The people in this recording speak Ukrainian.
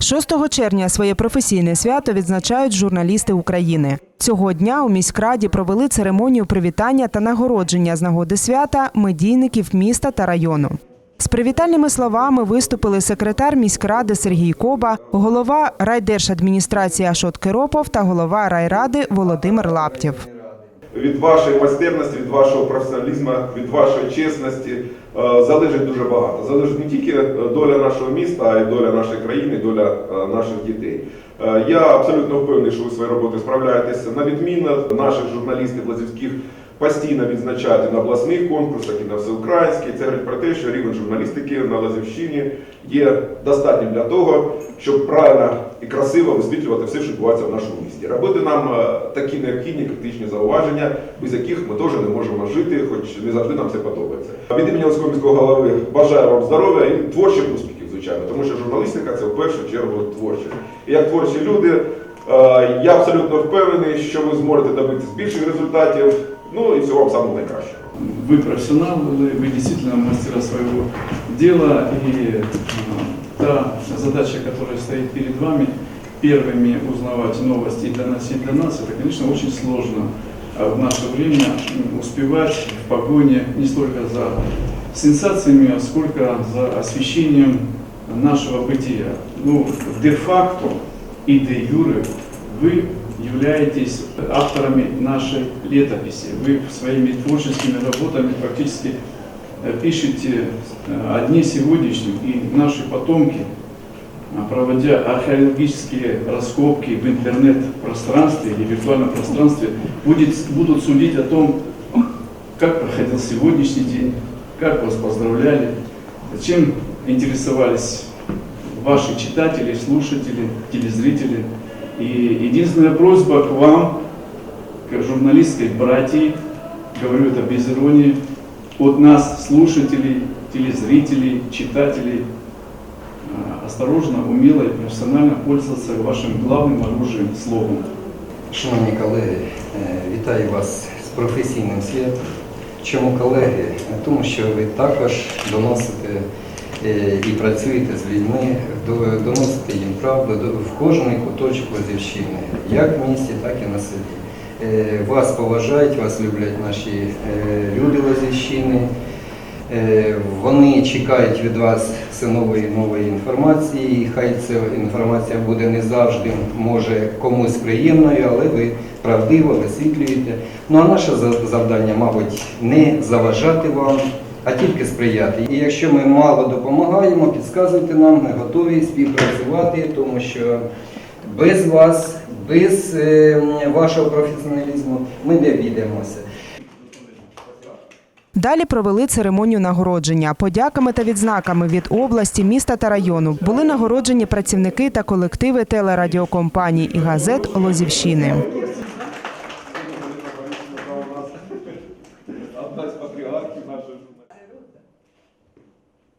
6 червня своє професійне свято відзначають журналісти України. Цього дня у міськраді провели церемонію привітання та нагородження з нагоди свята медійників міста та району. З привітальними словами виступили секретар міськради Сергій Коба, голова райдержадміністрації Ашот Киропов та голова райради Володимир Лаптєв. Від вашої майстерності, від вашого професіоналізму, від вашої чесності е, залежить дуже багато. Залежить не тільки е, доля нашого міста, а й доля нашої країни, доля е, наших дітей. Я абсолютно впевнений, що ви свої роботи справляєтеся. На відміну наших журналістів лазівських постійно відзначають і на обласних конкурсах, і на всеукраїнських. Це говорить про те, що рівень журналістики на Лазівщині є достатнім для того, щоб правильно і красиво висвітлювати все, що відбувається в нашому місті. Робити нам е, такі необхідні критичні зауваження, без яких ми теж не можемо жити, хоч не завжди нам це подобається. Від імені Луцького міського голови бажаю вам здоров'я і творчих успіхів, звичайно, тому що журналістика це в першу чергу творчість. І як творчі люди, я абсолютно впевнений, що ви зможете добитися більших результатів. Ну і всього вам самого найкращого. Вы профессионал, вы, вы действительно мастера своего дела, и э, та задача, которая стоит перед вами, первыми узнавать новости и доносить до нас, это, конечно, очень сложно а в наше время м, успевать в погоне не столько за сенсациями, а сколько за освещением нашего бытия. Ну, де-факто и де-юре вы являетесь авторами нашей летописи. Вы своими творческими работами практически э, пишете э, одни сегодняшних, и наши потомки, а, проводя археологические раскопки в интернет-пространстве или виртуальном пространстве, будет, будут судить о том, как проходил сегодняшний день, как вас поздравляли, чем интересовались ваши читатели, слушатели, телезрители. И единственная просьба к вам, как журналистской братьи, говорю это без иронии, от нас, слушателей, телезрителей, читателей, а, осторожно, умело и профессионально пользоваться вашим главным оружием – словом. Шановні колеги, е, вітаю вас з професійним святом. Чому колеги? Тому що ви також доносите е, і працюєте з людьми, до- доносите їм правду в кожний куточок Лазівщини, як в місті, так і на селі. Е, Вас поважають, вас люблять наші е, люди Лазівщини. Е, Вони чекають від вас все нової нової інформації. Хай ця інформація буде не завжди, може комусь приємною, але ви правдиво висвітлюєте. Ну а наше завдання, мабуть, не заважати вам, а тільки сприяти. І якщо ми мало допомагаємо, підказуйте нам, ми готові співпрацювати, тому що без вас, без е, вашого професіоналізму ми не обійдемося. Далі провели церемонію нагородження. Подяками та відзнаками від області, міста та району були нагороджені працівники та колективи телерадіокомпаній і газет Лозівщини.